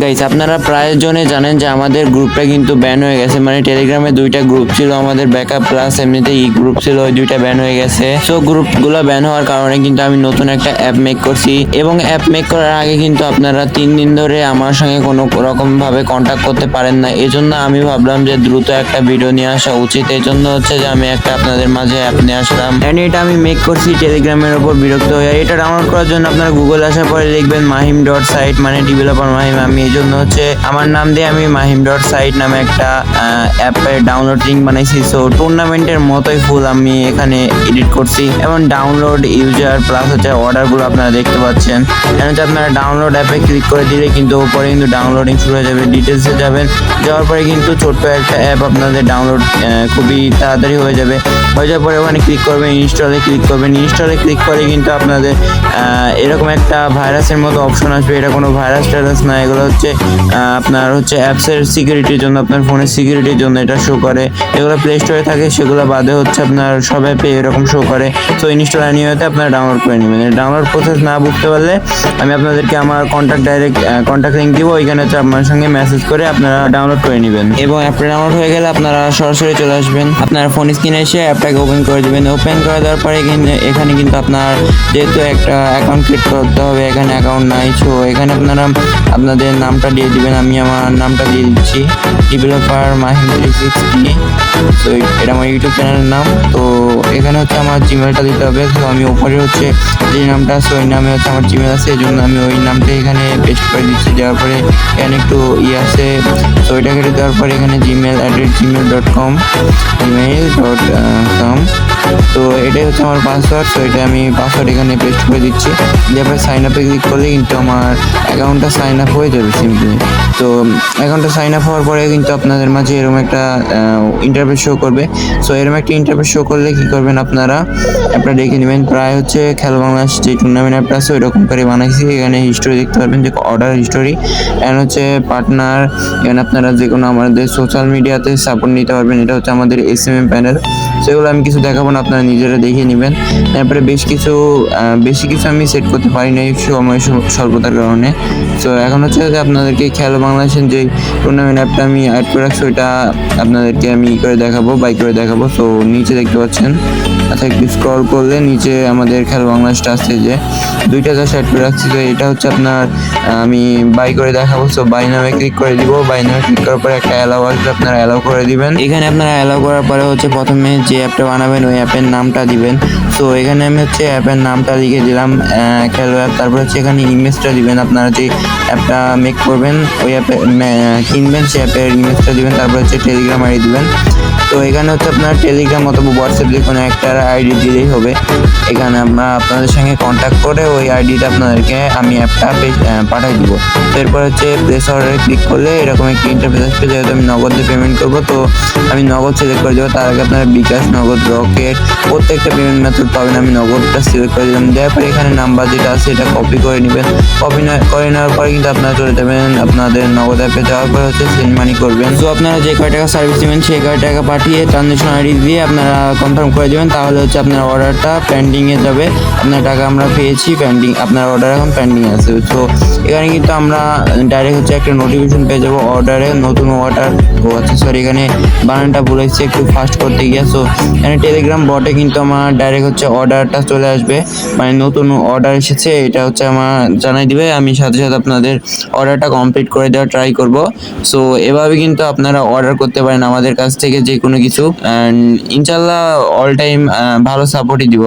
Guys আপনারা প্রায় জনে জানেন যে আমাদের গ্রুপটা কিন্তু ব্যান হয়ে গেছে। মানে টেলিগ্রামে দুইটা গ্রুপ ছিল, আমাদের ব্যাকআপ প্লাস এমনিতে ই গ্রুপ ছিল, ওই দুইটা ব্যান হয়ে গেছে। সো গ্রুপগুলো ব্যান হওয়ার কারণে কিন্তু আমি নতুন একটা অ্যাপ মেক করছি। এবং অ্যাপ মেক করার আগে কিন্তু আপনারা তিন দিন ধরে আমার সঙ্গে কোনো রকমভাবে কন্ট্যাক্ট করতে পারেন না। এজন্য আমি ভাবলাম যে দ্রুত একটা ভিডিও নিয়ে আসা উচিত। এই জন্য হচ্ছে যে আমি একটা আপনাদের মাঝে অ্যাপ নিয়ে আসলাম। অ্যান্ড এটা আমি মেক করছি টেলিগ্রামের উপর বিরক্ত হয়ে। এটা ডাউনলোড করার জন্য আপনারা গুগল আসার পরে লিখবেন মাহিম ডট সাইট মানে ডেভেলপার মাহিম, আমি এই জন্য হচ্ছে আমার নাম দিয়ে আমি মাহিম ডট সাইট নামে একটা অ্যাপের ডাউনলোড লিঙ্ক বানাইছি। সো টুর্নামেন্টের মতোই ফুল আমি এখানে এডিট করছি। এবং ডাউনলোড ইউজার প্লাস হচ্ছে অর্ডারগুলো আপনারা দেখতে পাচ্ছেন। এখানে হচ্ছে আপনারা ডাউনলোড অ্যাপে ক্লিক করে দিলে কিন্তু উপরে কিন্তু ডাউনলোডিং শুরু হয়ে যাবে ডিটেলসে যাবেন। যাওয়ার পরে কিন্তু ছোট্ট একটা অ্যাপ আপনাদের ডাউনলোড খুবই তাড়াতাড়ি হয়ে যাবে। যাওয়ার পরে ওখানে ক্লিক করবেন ইনস্টলে ক্লিক করবেন। ইনস্টলে ক্লিক করে কিন্তু আপনাদের এরকম একটা ভাইরাসের মতো অপশন আসবে। এটা কোনো ভাইরাস টাইরাস না, এগুলো হচ্ছে আপনার হচ্ছে অ্যাপসের সিকিউরিটির জন্য, আপনার ফোনের সিকিউরিটির জন্য এটা শো করে। এগুলো প্লে স্টোরে থাকে, সেগুলো বাদে হচ্ছে আপনার সব অ্যাপে এরকম শো করে। তো ইনস্টল নিয়ে আপনারা ডাউনলোড করে নেবেন। ডাউনলোড প্রসেস না বুঝতে পারলে আমি আপনাদেরকে আমার কন্ট্যাক্ট ডাইরেক্ট কন্ট্যাক্ট লিঙ্ক দিব। ওইখানে হচ্ছে আপনার সঙ্গে মেসেজ করে আপনারা ডাউনলোড করে নেবেন। এবং অ্যাপটা ডাউনলোড হয়ে গেলে আপনারা সরাসরি চলে আসবেন। আপনার ফোন স্ক্রিনে এসে অ্যাপটাকে ওপেন করে দেবেন। ওপেন করে দেওয়ার পরে কিন্তু এখানে কিন্তু আপনার যেহেতু একটা অ্যাকাউন্ট ক্রিয়েট করতে হবে, এখানে অ্যাকাউন্ট নাই। সো এখানে আপনারা আপনাদের নামটা দিয়ে দিবেন। আমি আমার নামটা দিয়ে দিচ্ছি। ডেভেলপার মাহিম থ্রি সিক্সটি তো এটা আমার ইউটিউব চ্যানেলের নাম। তো এখানে হচ্ছে আমার জিমেলটা দিতে হবে। তো আমি ওপরে হচ্ছে যে নামটা আছে, ওই নামে হচ্ছে আমার জিমেল আছে। এই জন্য আমি ওই নামটা এখানে পেস্ট করে দিচ্ছি। দেওয়ার পরে এখানে একটু ইয়ে আছে। তো ওইটা কেটে দেওয়ার পরে এখানে Gmail at Gmail dot com Gmail dot com তো এটাই হচ্ছে আমার পাসওয়ার্ড তো এটা আমি পাসওয়ার্ড এখানে পেস্ট করে দিচ্ছি। দিয়ে পরে সাইন আপে ক্লিক করলে কিন্তু আমার অ্যাকাউন্টটা সাইন আপ হয়ে যাবে সিম্পলি তো অ্যাকাউন্টটা সাইন আপ হওয়ার পরে কিন্তু আপনাদের মাঝে এরকম একটা ইন্টারভিউ শো করবে। সো এরকম একটা ইন্টারভিউ শো করলে কি করবেন আপনারা? আপনারা দেখে নেবেন, প্রায় হচ্ছে খেলা বাংলাদেশ যে টুর্নামেন্ট অ্যাপটা আছে, ওইরকম করে বানাইছি। এখানে হিস্টোরি দেখতে পারবেন যে অর্ডার হিস্টোরি অ্যান্ড হচ্ছে পার্টনার এখানে আপনারা যে কোনো আমাদের সোশ্যাল মিডিয়াতে সাপোর্ট নিতে পারবেন। এটা হচ্ছে আমাদের এস এম এম প্যানেল সেগুলো আমি কিছু দেখাবো না আপনারা নিজেরা দেখে নেবেন। তারপরে বেশ কিছু বেশি কিছু আমি সেট করতে পারি না এই সময় স্বল্পতার কারণে। তো এখন হচ্ছে যে আপনাদেরকে খেলো বাংলাদেশের যে টুর্নামেন্ট অ্যাপটা আমি অ্যাড করে রাখছি, ওইটা আপনাদেরকে আমি করে দেখাবো বাই করে দেখাবো। তো নিচে দেখতে পাচ্ছেন। আচ্ছা একটু স্ক্রল করলে নিচে আমাদের খেলা বাংলাদেশটা আসছে যে, দুইটা যা অ্যাড করে রাখছি, তো এটা হচ্ছে আপনার আমি বাই করে দেখাবো। সো বাই নামে ক্লিক করে দিব। বাই নামে ক্লিক করার পরে একটা অ্যালাউ আসবে, আপনারা অ্যালাউ করে দিবেন। এখানে আপনারা অ্যালাউ করার পরে হচ্ছে প্রথমে যে অ্যাপটা বানাবেন, ওই অ্যাপের নামটা দিবেন। তো এখানে আমি হচ্ছে অ্যাপের নামটা লিখে দিলাম খেলো অ্যাপ তারপর হচ্ছে এখানে ইমেজটা দিবেন, আপনারা যে অ্যাপটা মেক করবেন, ওই অ্যাপে কিনবেন, সেই অ্যাপের ইমেজটা দিবেন। তারপর হচ্ছে টেলিগ্রাম আইডি দিবেন। তো এখানে হচ্ছে আপনার টেলিগ্রাম অথবা হোয়াটসঅ্যাপ যে কোনো একটা আইডি দিলেই হবে। এখানে আমরা আপনাদের সঙ্গে কন্ট্যাক্ট করে ওই আইডিটা আপনাদেরকে আমি অ্যাপটা পাঠিয়ে দিব। তো এরপর হচ্ছে প্লেস অর্ডারে ক্লিক করলে এরকম একটি ইন্টারফেস আসবে, যেহেতু আমি নগদে পেমেন্ট করব, তো আমি নগদ সিলেক্ট করে দেবো। তার আগে আপনারা বিকাশ নগদ রকেট প্রত্যেকটা পেমেন্ট মেথড পাবেন। আমি নগদটা সিলেক্ট করে দিলাম। দেওয়ার পরে এখানে নাম্বার যেটা আছে এটা কপি করে নেবেন। কপি করে নেওয়ার পরে কিন্তু আপনারা চলে যাবেন আপনাদের নগদ অ্যাপে যাওয়ার পরে হচ্ছে সেন্ড মানি করবেন। তো আপনারা যে কয় টাকা সার্ভিস দেবেন, সেই কয় টাকা পাঠিয়ে ট্রানজেকশন আইডি দিয়ে আপনারা কনফার্ম করে দেবেন। তাহলে হচ্ছে আপনার অর্ডারটা পেন্ডিংয়ে যাবে। আপনার টাকা আমরা পেয়েছি পেন্ডিং আপনার অর্ডার এখন পেন্ডিং আছে। তো এখানে কিন্তু আমরা ডাইরেক্ট হচ্ছে একটা নোটিফিকেশন পেয়ে যাব অর্ডারে নতুন অর্ডার ও আচ্ছা সরি এখানে বানানটা এসেছি একটু ফাস্ট করতে গিয়ে। সো এখানে টেলিগ্রাম বটে কিন্তু আমার ডাইরেক্ট হচ্ছে অর্ডারটা চলে আসবে। মানে নতুন অর্ডার এসেছে, এটা হচ্ছে আমার জানাই দিবে। আমি সাথে সাথে আপনাদের অর্ডারটা কমপ্লিট করে দেওয়ার ট্রাই করব। সো এভাবে কিন্তু আপনারা অর্ডার করতে পারেন আমাদের কাছ থেকে যে কোনো কিছু। অ্যান্ড ইনশাল্লাহ অল টাইম ভালো সাপোর্টই দিব।